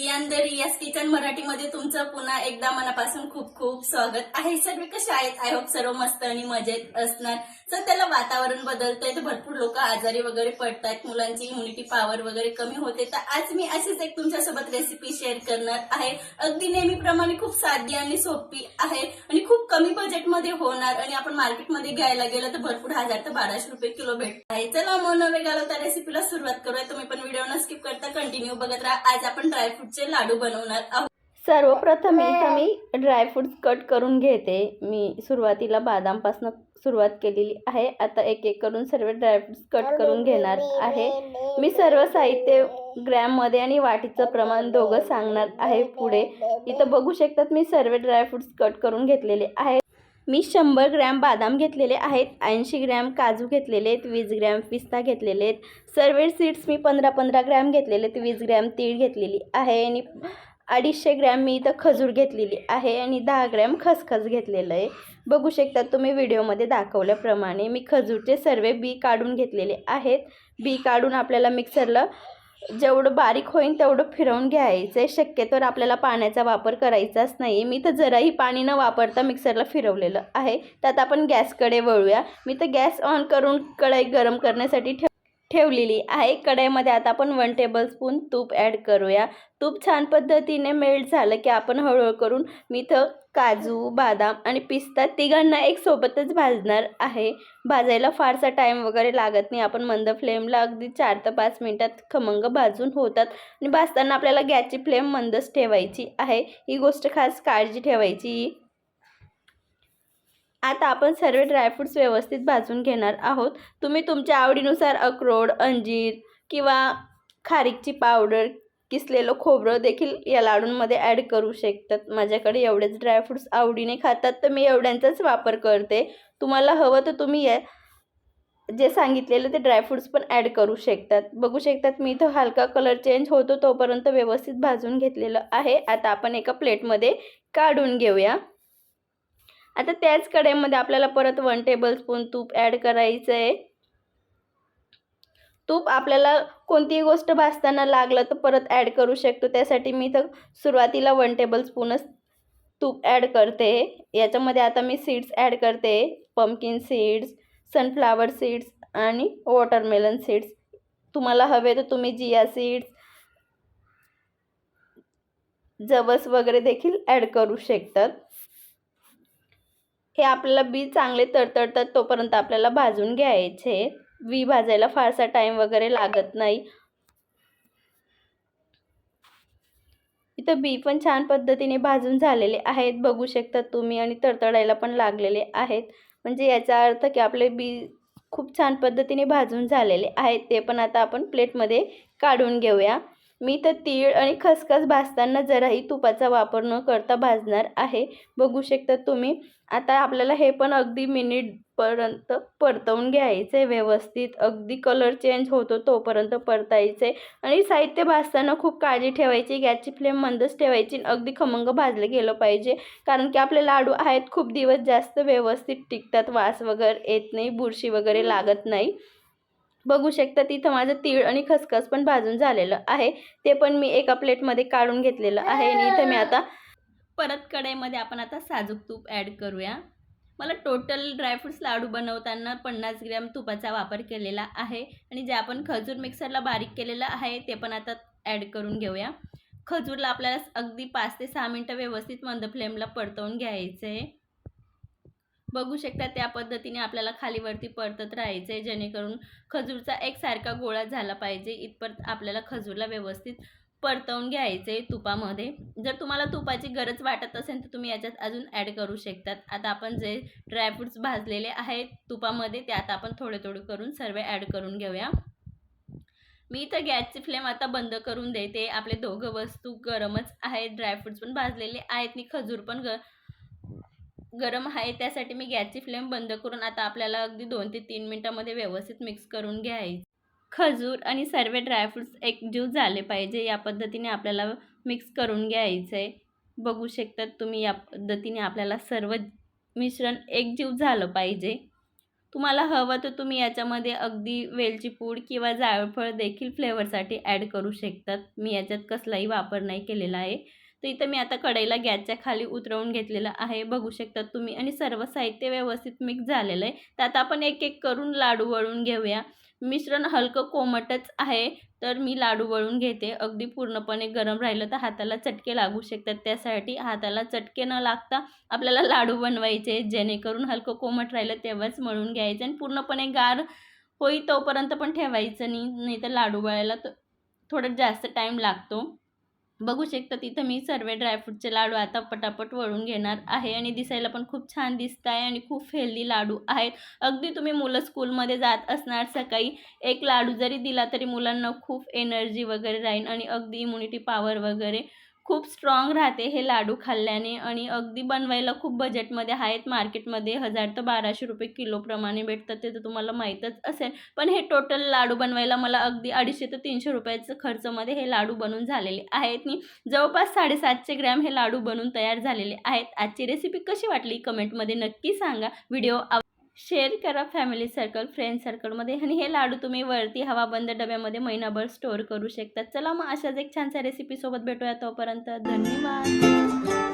रियांद रियास kitchen मराठीमध्ये तुमचं पुन्हा एकदा मनापासून खूप खूप स्वागत आहे. सर्व कसे आहेत? आय होप सर्व मस्त आणि मजेत असणार. सर त्याला वातावरण बदलतंय. तर भरपूर लोक आजारी वगैरे पडतात. मुलांची इम्युनिटी पॉवर वगैरे कमी होते. तर आज मी अशीच एक तुमच्यासोबत रेसिपी शेअर करणार आहे. अगदी नेहमीप्रमाणे खूप साधी आणि सोपी आहे आणि खूप कमी बजेटमध्ये होणार आणि आपण मार्केटमध्ये घ्यायला गेलं तर भरपूर हजार तर बाराशे रुपये किलो भेटत आहे. चला मग नवे त्या रेसिपीला सुरुवात करूया. तुम्ही पण व्हिडिओ न स्किप करता कंटिन्यू बघत राहा. आज आपण ड्रायफ्रूट ड्रायफ्रूटचे लाडू बनवणार आहोत. सर्वप्रथम इथं मी ड्रायफ्रुट्स कट करून घेते. मी सुरुवातीला बदामपासून सुरुवात केलेली आहे. आता एक एक करून सर्व ड्रायफ्रुट्स कट करून घेणार आहे. मी सर्व साहित्य ग्रॅममध्ये आणि वाटीचं प्रमाण दोघं सांगणार आहे पुढे. इथं बघू शकतात मी सर्व ड्रायफ्रुट्स कट करून घेतलेले आहेत मी शंभर ग्रॅम बदाम घेतलेले आहेत ऐंशी ग्रॅम काजू घेतलेले आहेत वीस ग्रॅम पिस्ता घेतलेले आहेत. सर्व सीड्स मी पंधरा पंधरा ग्रॅम घेतलेले आहेत वीस ग्रॅम तीळ घेतलेली आहे आणि अडीचशे ग्रॅम मी इथं खजूर घेतलेली आहे आणि दहा ग्रॅम खसखस घेतलेलं आहे. बघू शकता तुम्ही व्हिडिओमध्ये दाखवल्याप्रमाणे मी खजूरचे सर्व बी काढून घेतलेले आहेत. बी काढून आपल्याला मिक्सरला जेवढं बारीक होईल तेवढं फिरवून घ्यायचं आहे शक्यतोवर आपल्याला पाण्याचा वापर करायचाच नाही मी तर जराही पाणी न वापरता मिक्सरला फिरवलेलं आहे. त्यात आपण गॅसकडे वळूया. मी तर गॅस ऑन करून कढई गरम करण्यासाठी ठेव ठेवलेली आहे. कढईमध्ये आता आपण वन टेबल स्पून तूप ॲड करूया. तूप छान पद्धतीने मेल्ट झालं की आपण हळूहळू करून मी इथं काजू बदाम आणि पिस्ता तिघांना एक सोबतच भाजणार आहे. भाजायला फारसा टाईम वगैरे लागत नाही. आपण मंद फ्लेमला अगदी चार ते पाच मिनटात खमंग भाजून होतात. आणि भाजताना आपल्याला गॅसची फ्लेम मंदच ठेवायची आहे. ही गोष्ट खास काळजी ठेवायची. आता आपण सर्व ड्रायफ्रुट्स व्यवस्थित भाजून घेणार आहोत. तुम्ही तुमच्या आवडीनुसार अक्रोड अंजीर किंवा खारीकची पावडर किसलेलं खोबरं देखील या लाडूंमध्ये ॲड करू शकतात. माझ्याकडे एवढेच ड्रायफ्रुट्स आवडीने खातात तर मी एवढ्यांचाच वापर करते. तुम्हाला हवं तर तुम्ही या जे सांगितलेलं ते ड्रायफ्रूट्स पण ॲड करू शकतात. बघू शकतात मी इथं हलका कलर चेंज होतो तोपर्यंत व्यवस्थित भाजून घेतलेलं आहे. आता आपण एका प्लेटमध्ये काढून घेऊया. आता त्याच कढईमध्ये आपल्याला परत वन टेबल स्पून तूप ॲड करायचं आहे तूप आपल्याला कोणतीही गोष्ट भाजताना लागलं तर परत ॲड करू शकतो. त्यासाठी मी तर सुरुवातीला वन टेबल स्पूनच तूप ॲड करते. याच्यामध्ये आता मी सीड्स ॲड करते. पम्पकिन सीड्स सनफ्लावर सीड्स आणि वॉटरमेलन सीड्स तुम्हाला हवे तर तुम्ही जिया सीड्स जवस वगैरे देखील ॲड करू शकतात. हे आपल्याला बी चांगले तडतडतात तोपर्यंत आपल्याला भाजून घ्यायचे. बी भाजायला फारसा टाईम वगैरे लागत नाही. इथं बी पण छान पद्धतीने भाजून झालेले आहेत. बघू शकता तुम्ही आणि तडतडायला पण लागलेले आहेत. म्हणजे याचा अर्थ की आपले बी खूप छान पद्धतीने भाजून झालेले आहेत. ते पण आता आपण प्लेटमध्ये काढून घेऊया. मी तर तीळ आणि खसखस भाजताना जराही तुपाचा वापर न करता भाजणार आहे. बघू शकता तुम्ही. आता आपल्याला हे पण अगदी मिनिटपर्यंत परतवून घ्यायचं आहे व्यवस्थित. अगदी कलर चेंज होतो तोपर्यंत परतायचं आहे आणि साहित्य भाजताना खूप काळजी ठेवायची गॅसची फ्लेम मंदच ठेवायची आणि अगदी खमंग भाजलं गेलं पाहिजे. कारण की आपले लाडू आहेत खूप दिवस जास्त व्यवस्थित टिकतात वास वगैरे येत नाही बुरशी वगैरे लागत नाही. बघू शकता तिथं माझं तीळ आणि खसखस पण भाजून झालेलं आहे. ते पण मी एका प्लेटमध्ये काढून घेतलेलं आहे आणि इथं मी आता परत कढईमध्ये आपण आता साजूक तूप ॲड करूया. मला टोटल ड्रायफ्रूट्स लाडू बनवताना पन्नास ग्रॅम तुपाचा वापर केलेला आहे आणि जे आपण खजूर मिक्सरला बारीक केलेलं आहे ते पण आता ॲड करून घेऊया. खजूरला आपल्याला अगदी पाच ते सहा मिनटं व्यवस्थित मंद फ्लेमला परतवून घ्यायचं आहे बघू शकता त्या पद्धतीने आपल्याला खालीवरती परतत राहायचं आहे जेणेकरून खजूरचा एकसारखा गोळा झाला पाहिजे. इथपर्यंत आपल्याला खजूरला व्यवस्थित परतवून घ्यायचे तुपामध्ये. जर तुम्हाला तुपाची गरज वाटत असेल तर तुम्ही याच्यात अजून ॲड करू शकतात. आता आपण जे ड्रायफ्रुट्स भाजलेले आहेत तुपामध्ये ते आता आपण थोडे थोडे करून सर्व ॲड करून घेऊया. मी इथं गॅसची फ्लेम आता बंद करून देते. आपले दोघं वस्तू गरमच आहेत. ड्रायफ्रुट्स पण भाजलेले आहेत. आणि खजूर पण ग गरम आहे त्यासाठी मी गॅसची फ्लेम बंद करून आता आपल्याला अगदी दोन ते तीन मिनटामध्ये व्यवस्थित मिक्स करून घ्यायचं. खजूर आणि सर्व ड्रायफ्रुट्स एकजीव झाले पाहिजे या पद्धतीने आपल्याला मिक्स करून घ्यायचं आहे बघू शकतात तुम्ही या पद्धतीने आपल्याला सर्व मिश्रण एकजीव झालं पाहिजे. तुम्हाला हवं तर तुम्ही याच्यामध्ये अगदी वेलची पूड किंवा जायफळ देखील फ्लेवरसाठी ॲड करू शकतात. मी याच्यात कसलाही वापर नाही केलेला आहे. तर इथं मी आता कढईला गॅसच्या खाली उतरवून घेतलेलं आहे. बघू शकता तुम्ही. आणि सर्व साहित्य व्यवस्थित मिक्स झालेलं आहे. तर आता आपण एक एक करून लाडू वळून घेऊया. मिश्रण हलकं कोमटच आहे. तर मी लाडू वळून घेते. अगदी पूर्णपणे गरम राहिलं तर हाताला चटके लागू शकतात. त्यासाठी हाताला चटके न लागता आपल्याला लाडू बनवायचे जेणेकरून हलकं कोमट राहिलं तेव्हाच मळून घ्यायचं आणि पूर्णपणे गार होई तोपर्यंत पण ठेवायचं नाही. नाही तर लाडू वळायला तर थोडं जास्त टाईम लागतो. बघू शकता तिथं मी सर्व ड्रायफ्रूटचे लाडू आता पटापट वळून घेणार आहे आणि दिसायला पण खूप छान दिसत आहे आणि खूप हेल्दी लाडू आहेत. अगदी तुम्ही मुलं स्कूलमध्ये जात असणार सकाळी एक लाडू जरी दिला तरी मुलांना खूप एनर्जी वगैरे राहील आणि अगदी इम्युनिटी पॉवर वगैरे खूप स्ट्रॉंग राहते हे लाडू खाल्ल्याने आणि अगदी बनवायला खूप बजेटमध्ये आहेत. मार्केटमध्ये हजार ते बाराशे रुपये किलोप्रमाणे भेटतात ते तर तुम्हाला माहीतच असेल. पण हे टोटल लाडू बनवायला मला अगदी अडीचशे ते तीनशे रुपयाचं खर्चमध्ये हे लाडू बनून झालेले आहेत. मी जवळपास साडेसातशे ग्रॅम हे लाडू बनून तयार झालेले आहेत. आजची रेसिपी कशी वाटली? कमेंटमध्ये नक्की सांगा. व्हिडिओ आव शेअर करा फॅमिली सर्कल फ्रेंड सर्कलमध्ये. आणि हे लाडू तुम्ही वरती हवाबंद डब्यामध्ये महिनाभर स्टोअर करू शकता. चला मग अशाच एक छानशा रेसिपीसोबत भेटूया तोपर्यंत. धन्यवाद.